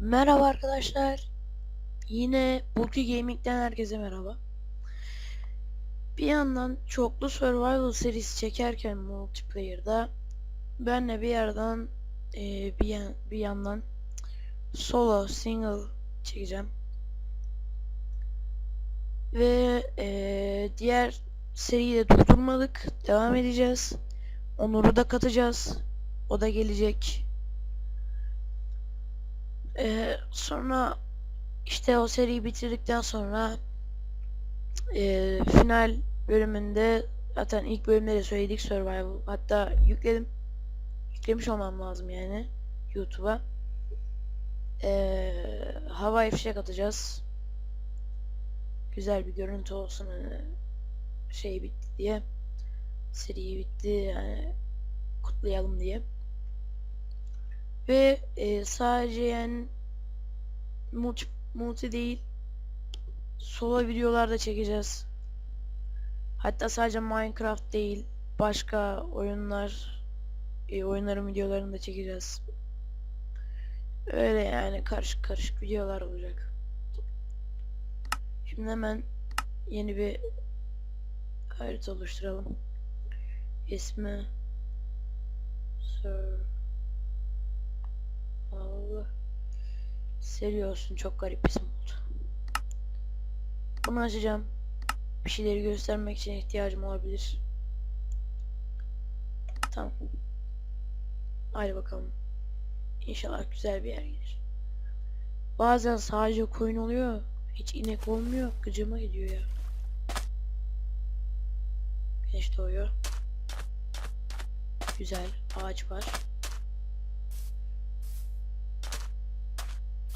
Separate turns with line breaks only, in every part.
Merhaba arkadaşlar. Yine Bulky Gaming'den herkese merhaba. Bir yandan çoklu survival serisi çekerken multiplayer'da ben de bir yerden eee, bir, bir yandan solo single çekeceğim. Ve eee, diğer seriyi de durdurmadık. Devam edeceğiz. Onur'u da katacağız. O da gelecek. Ee, sonra işte o seriyi bitirdikten sonra ee, final bölümünde zaten ilk bölümde de söyledik Survival. Hatta yükledim. Yüklemiş olmam lazım yani YouTube'a. Ee, hava fişek atacağız. Güzel bir görüntü olsun hani şey bitti diye. Seri bitti yani kutlayalım diye. Ve e, sadece yani multi, multi değil solo videolar da çekeceğiz. Hatta sadece Minecraft değil başka oyunlar e, oyunların videolarını da çekeceğiz. Öyle yani karışık karışık videolar olacak. Şimdi hemen yeni bir harita oluşturalım. İsmi Sir Allah. Seri olsun çok garip isim oldu. Bunu açacağım. Bir şeyleri göstermek için ihtiyacım olabilir. Tamam. Haydi bakalım. İnşallah güzel bir yer gelir. Bazen sadece koyun oluyor. Hiç inek olmuyor. Gıcıma gidiyor ya. Güneş doğuyor. Güzel. Ağaç var.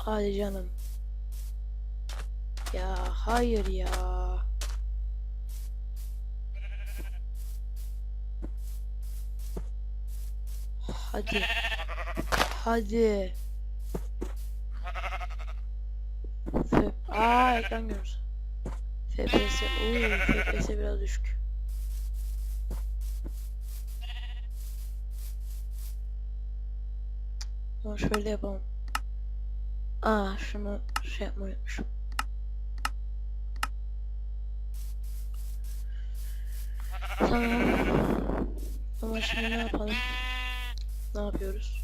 Hadi canım. Ya hayır ya. Hadi. Hadi. F Aa ekran görürsün. FPS. Oo, FPS biraz düşük. Ama şöyle yapalım. Aa şunu şey yapmayı. Tamam. Ama şimdi ne yapalım? Ne yapıyoruz?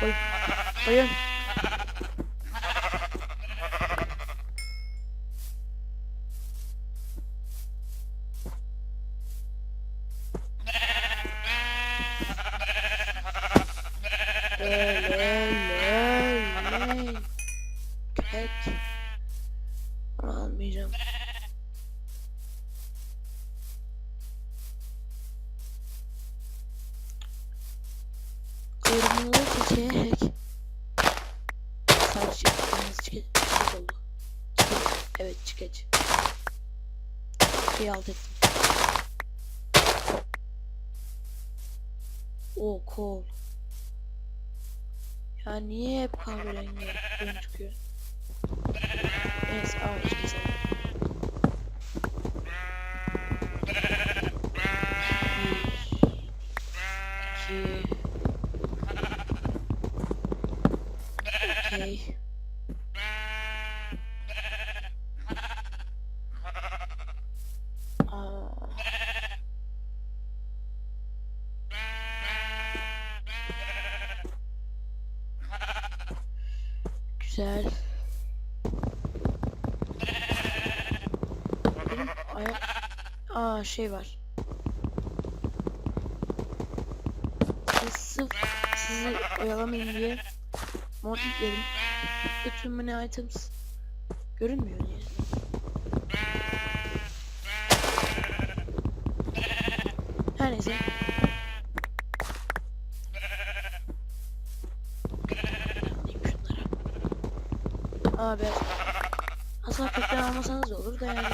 Koy. Koyun. O kol. Ya niye hep kahverengi ön çıkıyor? Neyse aa işte Aa şey var. Siz Sırf sizi oyalamayayım diye mod yükledim. Bütün mini items görünmüyor niye? Her neyse. Abi. Aslında kökten almasanız olur da yani.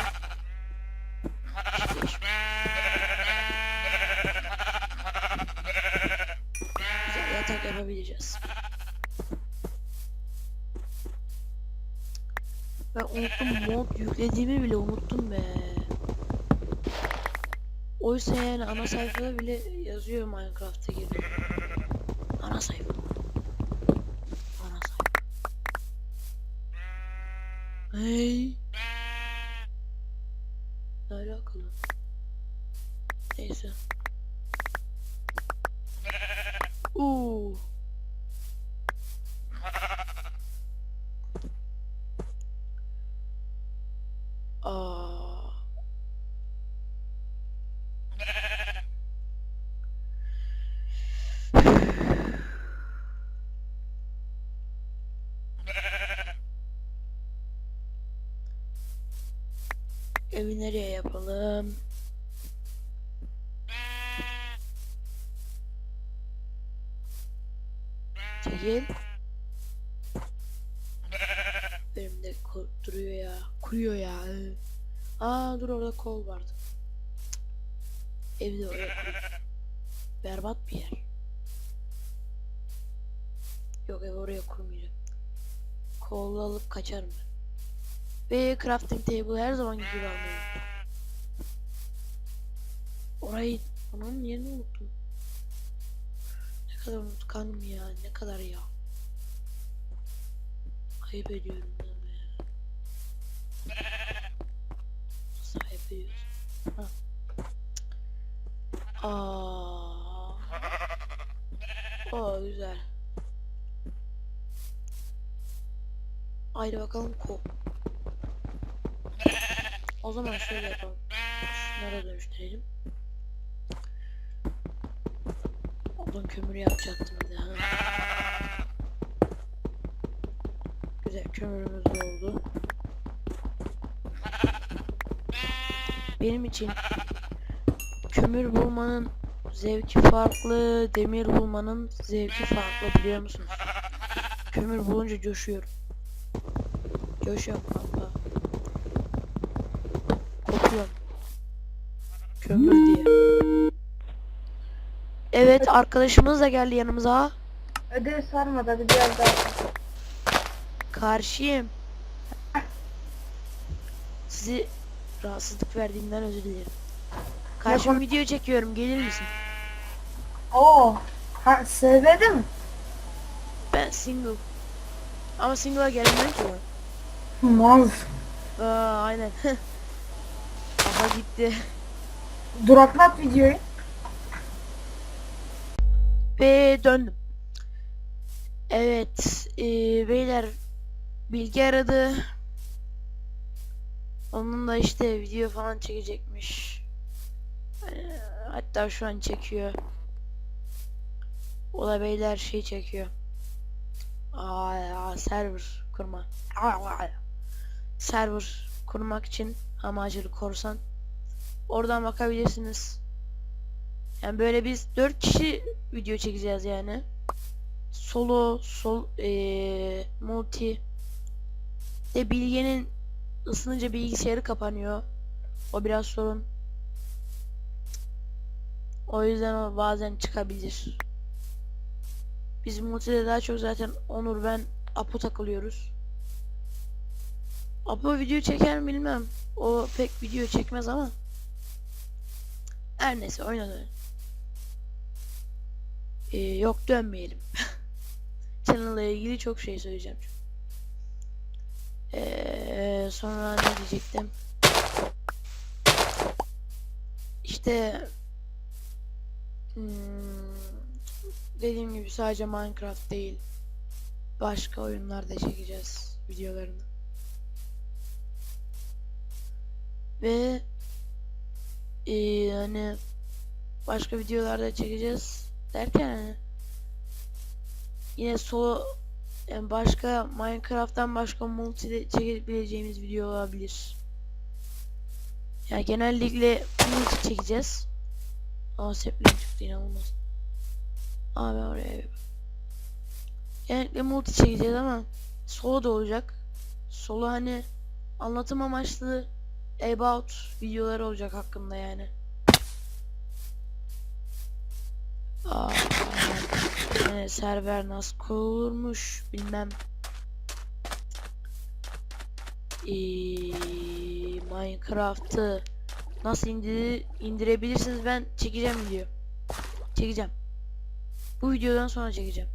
yapacağız. Ben unuttum mod yüklediğimi bile unuttum be. Oysa yani ana sayfada bile yazıyor Minecraft'a girdim. Ana sayfa. Ana sayfa. Hey. Evi nereye yapalım? Çekil. Benim de duruyor ya. Kuruyor ya. Aa dur orada kol vardı. Evi de oraya kuruyor. Berbat bir yer. Yok evi oraya kurmayacağım. Kolu alıp kaçarım ben. Ve crafting table her zaman gibi almayı Orayı onun yerini unuttum. Ne kadar unutkanım ya ne kadar ya. Ayıp ediyorum ben ya. Nasıl ayıp ediyorsun? Aa. Güzel. Haydi bakalım ko. O zaman şöyle yapalım. Şunlara dönüştürelim. Odun kömürü yapacaktım bir de. Ha. Güzel kömürümüz oldu. Benim için kömür bulmanın zevki farklı, demir bulmanın zevki farklı biliyor musunuz? Kömür bulunca coşuyorum. Coşuyorum Evet arkadaşımız da geldi yanımıza.
Ödev sarmadı hadi biraz daha.
Karşıyım. Sizi rahatsızlık verdiğimden özür dilerim. Karşıma video çekiyorum. Gelir misin?
Oo. Ha sevmedi mi?
Ben single. Ama single'a gelemem ki ben.
Mal.
Aa, aynen. Aha gitti.
Duraklat videoyu.
Ve döndüm. Evet. eee, beyler Bilgi aradı. Onun da işte video falan çekecekmiş. Eee, hatta şu an çekiyor. O da beyler şey çekiyor. Aa, server kurma. Aa. Server kurmak için amacılı korsan. Oradan bakabilirsiniz. Yani böyle biz 4 kişi video çekeceğiz yani. Solo, sol, eee, multi. De Bilge'nin ısınınca bilgisayarı kapanıyor. O biraz sorun. O yüzden o bazen çıkabilir. Biz multide daha çok zaten Onur ben Apo takılıyoruz. Apo video çeker mi bilmem. O pek video çekmez ama. Her neyse oyna dön. Ee, yok dönmeyelim. Channel'la ilgili çok şey söyleyeceğim. Ee, sonra ne diyecektim? İşte hmm, dediğim gibi sadece Minecraft değil başka oyunlarda çekeceğiz videolarını. Ve ee, hani başka videolarda çekeceğiz derken hani yine solo yani başka Minecraft'tan başka multi çekebileceğimiz video olabilir. Yani genellikle multi çekeceğiz. Aa seplim çıktı inanılmaz. Ben oraya bir- Genellikle multi çekeceğiz ama solo da olacak. Solo hani anlatım amaçlı about videolar olacak hakkında yani. Aa, server nasıl kurulurmuş bilmem. Ee, Minecraft'ı nasıl indir indirebilirsiniz ben çekeceğim video. Çekeceğim. Bu videodan sonra çekeceğim.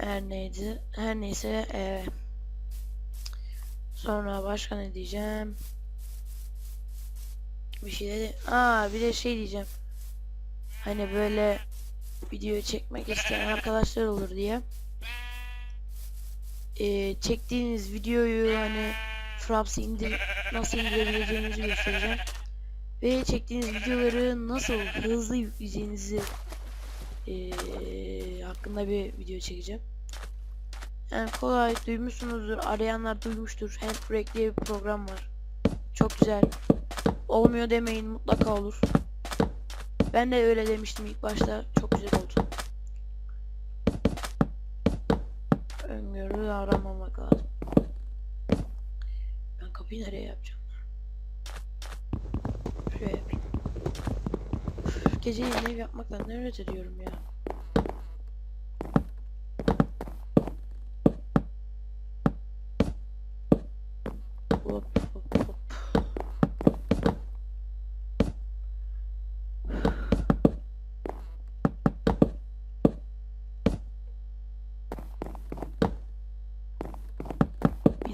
Her neydi? Her neyse ee, sonra başka ne diyeceğim? Bir şey dedi. Aa bir de şey diyeceğim. Hani böyle video çekmek isteyen arkadaşlar olur diye. Ee, çektiğiniz videoyu hani Fraps'ı indir nasıl indirebileceğinizi göstereceğim. Ve çektiğiniz videoları nasıl hızlı yükleyeceğinizi ee, hakkında bir video çekeceğim. Yani kolay duymuşsunuzdur. Arayanlar duymuştur. Handbrake diye bir program var. Çok güzel. Olmuyor demeyin mutlaka olur. Ben de öyle demiştim ilk başta. Çok güzel oldu. Öngörülü davranmamak lazım. Ben kapıyı nereye yapacağım? Şuraya yapayım. Üf, Gece ev yapmaktan nefret ediyorum ya.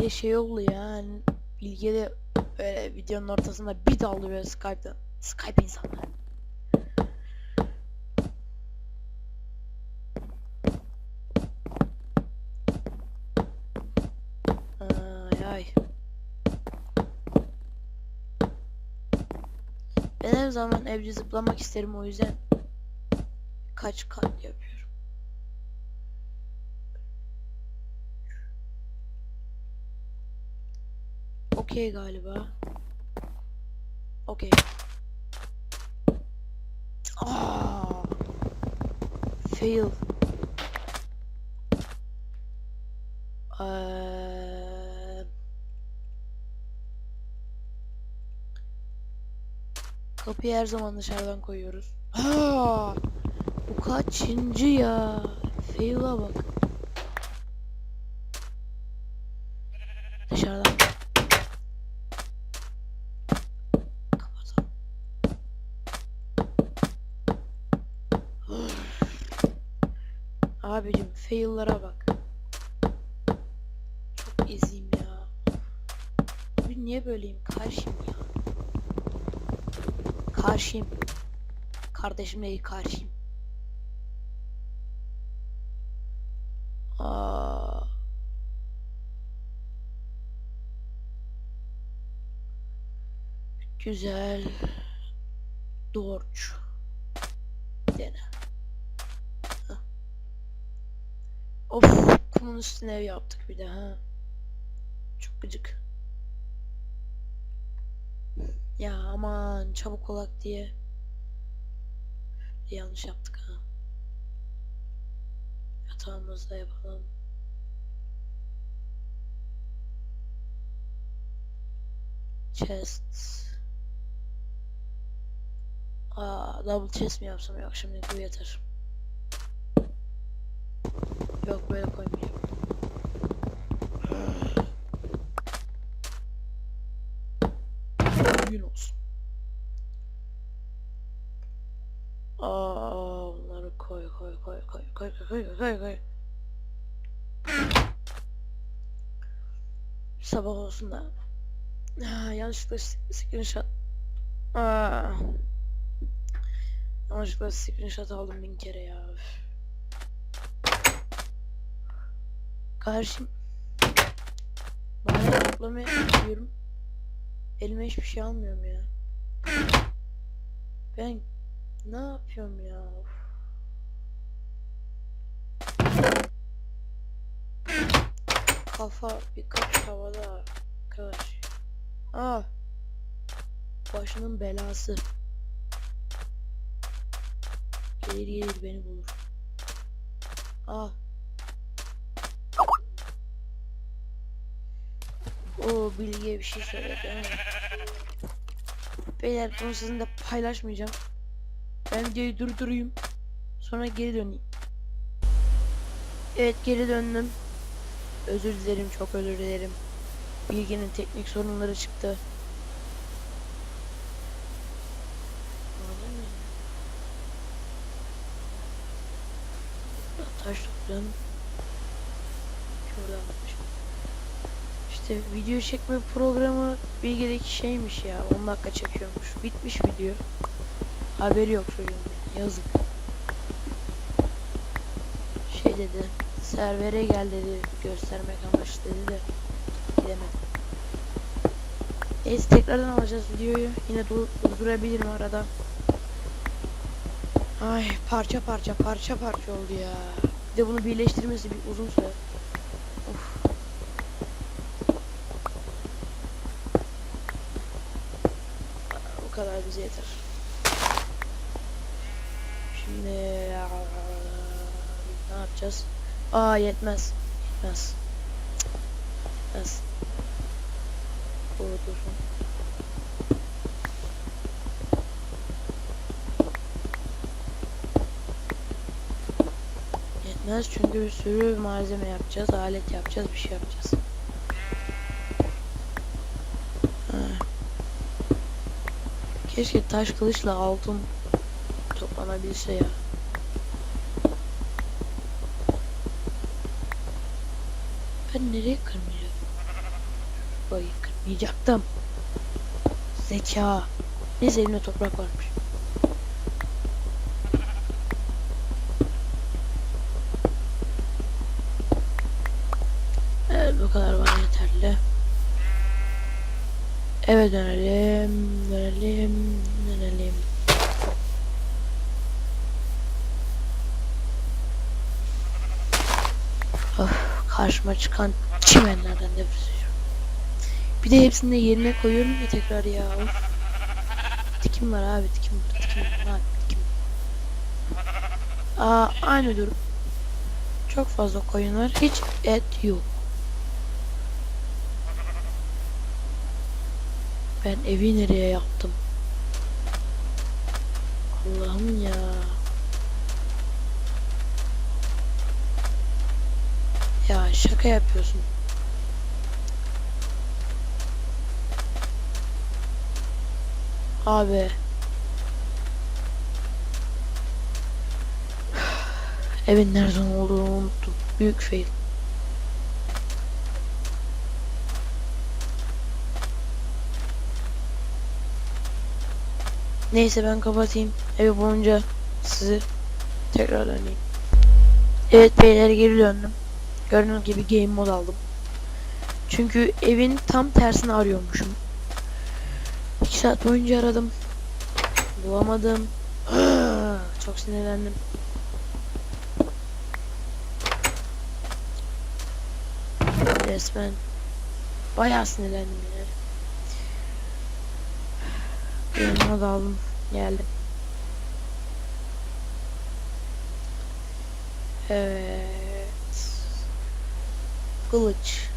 De şey oldu ya Bilge de böyle videonun ortasında bir daldı böyle Skype'da. Skype insanlar. Ay ay. Ben her zaman evde zıplamak isterim o yüzden kaç kat yapıyorum. Okey galiba. Okey. Aa! Fail. Eee, Kapıyı her zaman dışarıdan koyuyoruz. Aa! Bu kaçıncı ya? Fail'a bak. Abicim fail'lara bak. Çok eziyim ya. Abi niye böyleyim? Karşıyım ya. Karşıyım. Kardeşim değil karşıyım. Güzel. Dorç. Dene. Of, kumun üstüne ev yaptık bir de ha. Çok gıcık. Ya aman çabuk olak diye. Yanlış yaptık ha. Yatağımızda yapalım. Chest. Aa, double chest mi yapsam yok şimdi bu yeter. Yok böyle koymayacağım. Gün olsun. Aa, onları koy koy koy koy koy koy koy koy. Sabah olsun da. Ha, yanlışlıkla screenshot. Aa. Yanlışlıkla screenshot aldım bin kere ya. üf. Karşım. Bana toplamaya gidiyorum. Elime hiçbir şey almıyorum ya. Ben ne yapıyorum ya? Kafa birkaç havada arkadaş. Ah. Başının belası. Gelir gelir beni bulur. Ah. O bilgiye bir şey söyledi ama. Beyler bunu sizinle paylaşmayacağım. Ben videoyu durdurayım. Sonra geri döneyim. Evet geri döndüm. Özür dilerim çok özür dilerim. Bilginin teknik sorunları çıktı. Taş toplayalım. Şuradan. İşte video çekme programı bilgideki şeymiş ya 10 dakika çekiyormuş. Bitmiş video. Haberi yok çocuğun. Yazık. Şey dedi. Servere gel dedi. Göstermek amaçlı dedi de. Gidemedim. Neyse tekrardan alacağız videoyu. Yine dur durdurabilirim arada. Ay parça parça parça parça oldu ya. Bir de bunu birleştirmesi bir uzun süre. Bu kadar bize yeter. Şimdi ne yapacağız? Aa yetmez. Yetmez. Yetmez. Bu dursun. Yetmez çünkü bir sürü malzeme yapacağız, alet yapacağız, bir şey yapacağız. Keşke taş kılıçla altın toplanabilse ya. Ben nereye kırmayacağım? Burayı kırmayacaktım. Zeka. Neyse elimde toprak varmış. Evet bu kadar bana yeterli. Eve dönelim, dönelim, dönelim. Of, karşıma çıkan çimenlerden nefret ediyorum. Bir de hepsini de yerine koyuyorum ya tekrar ya. Of. Dikim var abi, dikim var, dikim var abi, dikim. Aa, aynı durum. Çok fazla koyun var, hiç et yok. Ben evi nereye yaptım? Allah'ım ya. Ya şaka yapıyorsun. Abi. Evin nerede olduğunu unuttum. Büyük fail. Neyse ben kapatayım. Evi bulunca sizi tekrar arayayım. Evet beyler geri döndüm. Gördüğünüz gibi game mod aldım. Çünkü evin tam tersini arıyormuşum. 2 saat boyunca aradım. Bulamadım. Çok sinirlendim. Resmen bayağı sinirlendim yani. Yanıma da aldım. Geldim. Evet. Kılıç.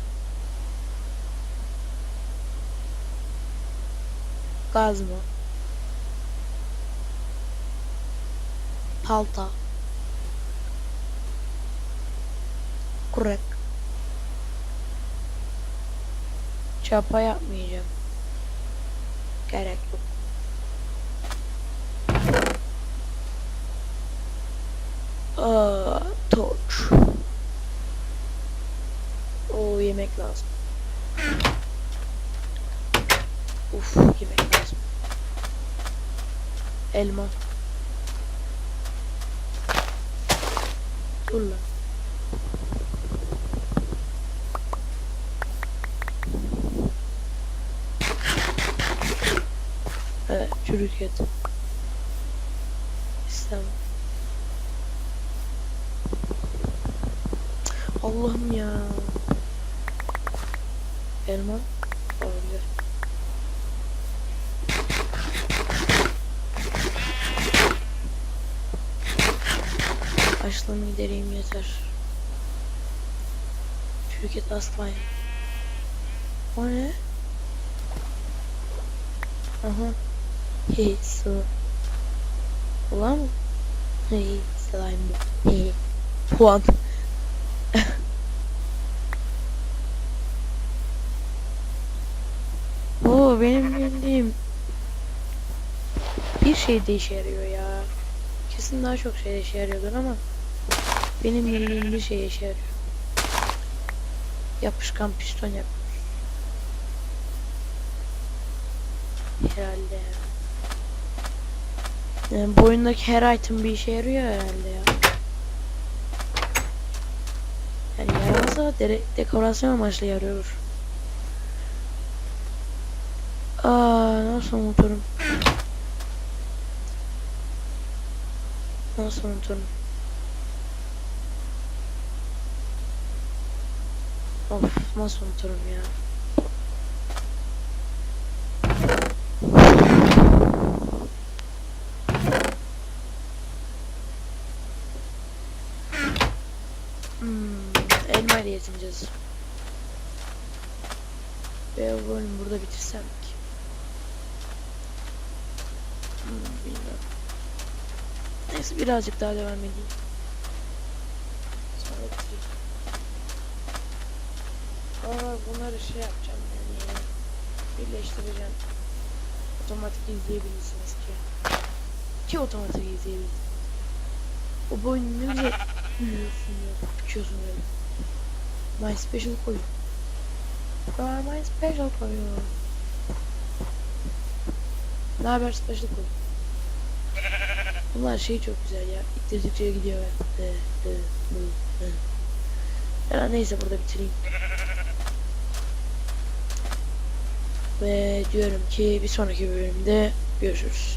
Gazma. Palta. Kurek. Çapa yapmayacağım. Gerek yok. Aa, torch. Oo yemek lazım. Uf yemek lazım. Elma. Dur lan. Evet, çürük et. İstemem. Allah'ım ya. Elma. Olabilir. Açlığımı gidereyim yeter. Şirket aslayın. O ne? Aha. Hey su. Ulan mı? Hey slime bu. Hey. Puan. Oo benim bildiğim bir şey de işe yarıyor ya. Kesin daha çok şey işe yarıyordur ama benim bildiğim bir şey işe. Yapışkan piston yap. Herhalde ya. Yani bu oyundaki her item bir işe yarıyor herhalde ya. Yani yaramasa de dekorasyon amaçlı yarıyor. Aa nasıl unuturum? Nasıl unuturum? Of nasıl unuturum ya. Hmm, elma ile yetineceğiz. Ve bu bölümü burada bitirsem ki. Hmm, bilmiyorum. Neyse birazcık daha devam edeyim. Aa, bunları şey yapacağım yani birleştireceğim. Otomatik izleyebilirsiniz ki. Ki otomatik izleyebilirsiniz. O boyun ne güzel Büyüyorsun ya. Uçuyorsun öyle. My special koyun. Aa, my special koyun. Ne haber special koyun? Bunlar şey çok güzel ya. İttirdikçe gidiyor. Ya neyse burada bitireyim. Ve diyorum ki bir sonraki bölümde görüşürüz.